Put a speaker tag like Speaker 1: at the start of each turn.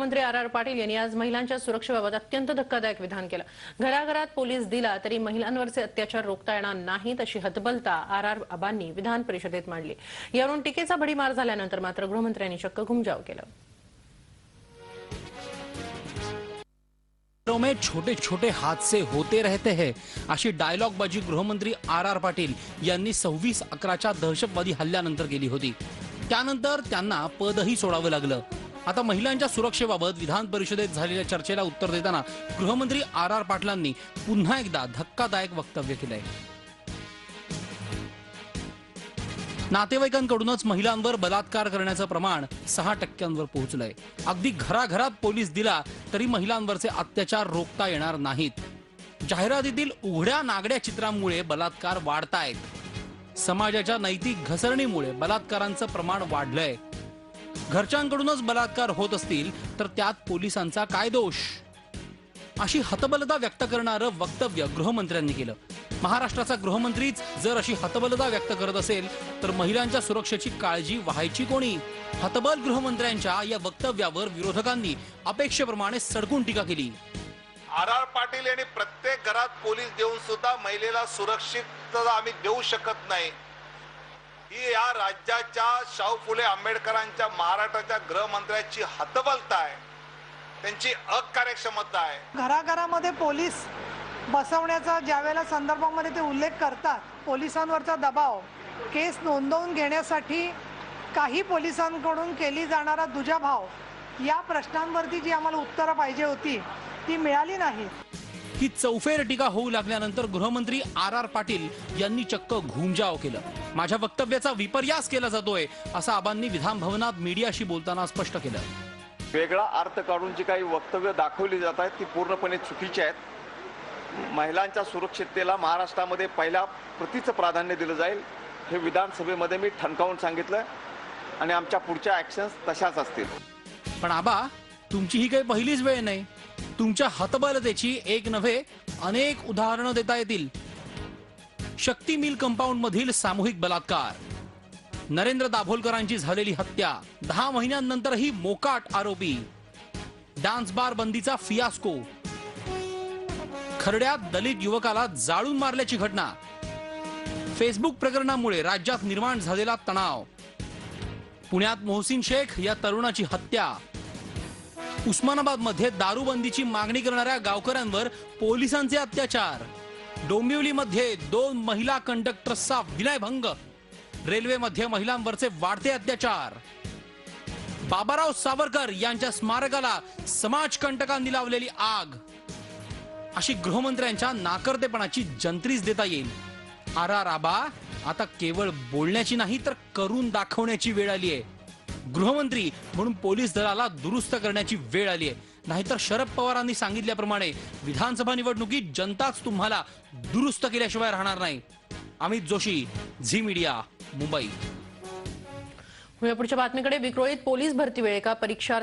Speaker 1: मंत्री R R Patil यांनी आज महिलांच्या सुरक्षेबाबत अत्यंत धक्कादायक विधान केलं. घराघरात पोलीस दिला तरी महिलांवरचे अत्याचार रोखता येणार नाहीत अशी हतबलता आर आर आबांनी विधान परिषदेत मांडली. यावरून टीकेचा भडीमार झाल्यानंतर मात्र गृहमंत्र्यांनी चक्क घुमजाव केलं
Speaker 2: में छोटे छोटे हादसे होते रहते हैं अशी डायलॉगबाजी गृहमंत्री आर आर पाटील यांनी सव्वीस अकराच्या दहशतवादी हल्ल्यानंतर केली होती. त्यानंतर त्यांना पदही सोडावं लागलं. आता महिलांच्या सुरक्षेबाबत विधान परिषदेत झालेल्या चर्चेला उत्तर देताना गृहमंत्री आर आर पाटलांनी पुन्हा एकदा धक्कादायक वक्तव्य केलंय. नातेवाईकांकडूनच महिलांवर बलात्कार करण्याचं प्रमाण सहा टक्क्यांवर पोहोचलंय. अगदी घराघरात पोलीस दिला तरी महिलांवरचे अत्याचार रोखता येणार नाहीत. जाहिरातीतील उघड्या नागड्या चित्रांमुळे बलात्कार वाढतायत. समाजाच्या नैतिक घसरणीमुळे बलात्कारांचं प्रमाण वाढलंय. घरच्यांकडूनच बलात्कार होत असतील तर त्यात पोलिसांचा काय दोष? अशी हतबलता व्यक्त करणारं वक्तव्य गृहमंत्र्यांनी केलं. महाराष्ट्राचा गृहमंत्रीच जर अशी हतबलता व्यक्त करत असेल तर महिलांच्या सुरक्षेची काळजी व्हायची कोणी? हतबल गृहमंत्र्यांच्या या वक्तव्यावर विरोधकांनी अपेक्षेप्रमाणे सडकून टीका केली.
Speaker 3: आर आर पाटील यांनी प्रत्येक घरात पोलीस देऊन सुद्धा महिलेला सुरक्षितता आम्ही देऊ शकत नाही. ही या राज्याच्या शाहू फुले आंबेडकरांच्या महाराष्ट्राच्या गृहमंत्र्याची हतबलता आहे त्यांची अकार्यक्षमता आहे.
Speaker 4: घराघरामध्ये पोलीस बसवण्याचा ज्यावेळेला संदर्भामध्ये ते उल्लेख करतात पोलिसांवरचा दबाव केस नोंदवून घेण्यासाठी काही पोलिसांकडून केली जाणारा दुजाभाव या प्रश्नांवरती जी आम्हाला उत्तरं पाहिजे होती ती मिळाली नाही
Speaker 2: ही चौफेर टीका होऊ लागल्यानंतर गृहमंत्री आर आर पाटील यांनी चक्क घुमजाव केलं. माझ्या वक्तव्याचा विपर्यास केला जातोय असं आबांनी विधान भवनात मीडियाशी बोलताना स्पष्ट केलं.
Speaker 5: वेगळा अर्थ काढून जी काही वक्तव्य दाखवली जात आहेत ती पूर्णपणे चुकीची आहेत. महिलांच्या सुरक्षिततेला महाराष्ट्रामध्ये पहिल्या प्रतीचं प्राधान्य दिलं जाईल हे विधानसभेमध्ये मी ठणकावून सांगितलं आणि आमच्या पुढच्या ॲक्शन्स तशाच असतील.
Speaker 2: पण आबा तुमची ही काही पहिलीच वेळ नाही. तुमच्या हतबलतेची एक नव्हे अनेक उदाहरणं देता येतील. शक्ती मिल कंपाऊंड मधील सामूहिक बलात्कार. नरेंद्र दाभोलकरांची झालेली हत्या दहा महिन्यांनंतरही मोकाट आरोपी. डान्स बार बंदीचा फियास्को. खरड्यात दलित युवकाला जाळून मारल्याची घटना. फेसबुक प्रकरणामुळे राज्यात निर्माण झालेला तणाव. पुण्यात मोहसिन शेख या तरुणाची हत्या. उस्मानाबादमध्ये दारूबंदीची मागणी करणाऱ्या गावकऱ्यांवर पोलिसांचे अत्याचार. डोंबिवलीमध्ये दोन महिला कंडक्टर्सचा विनयभंग. रेल्वेमध्ये महिलांवरचे वाढते अत्याचार. बाबाराव सावरकर यांच्या स्मारकाला समाजकंटकांनी लावलेली आग. अशी गृहमंत्र्यांच्या नाकर्तेपणाची जंत्रीच देता येईल. आरा राबा आता केवळ बोलण्याची नाही तर करून दाखवण्याची वेळ आली आहे. गृहमंत्री म्हणून पोलीस दलाला दुरुस्त करण्याची वेळ आली आहे. नाहीतर शरद पवारांनी सांगितल्याप्रमाणे विधानसभा निवडणुकीत जनताच तुम्हाला दुरुस्त केल्याशिवाय राहणार नाही. Amit Joshi Zee media Mumbai.
Speaker 1: पुढच्या बातमीकडे विक्रोळीत पोलीस भरती वेळ एका परीक्षा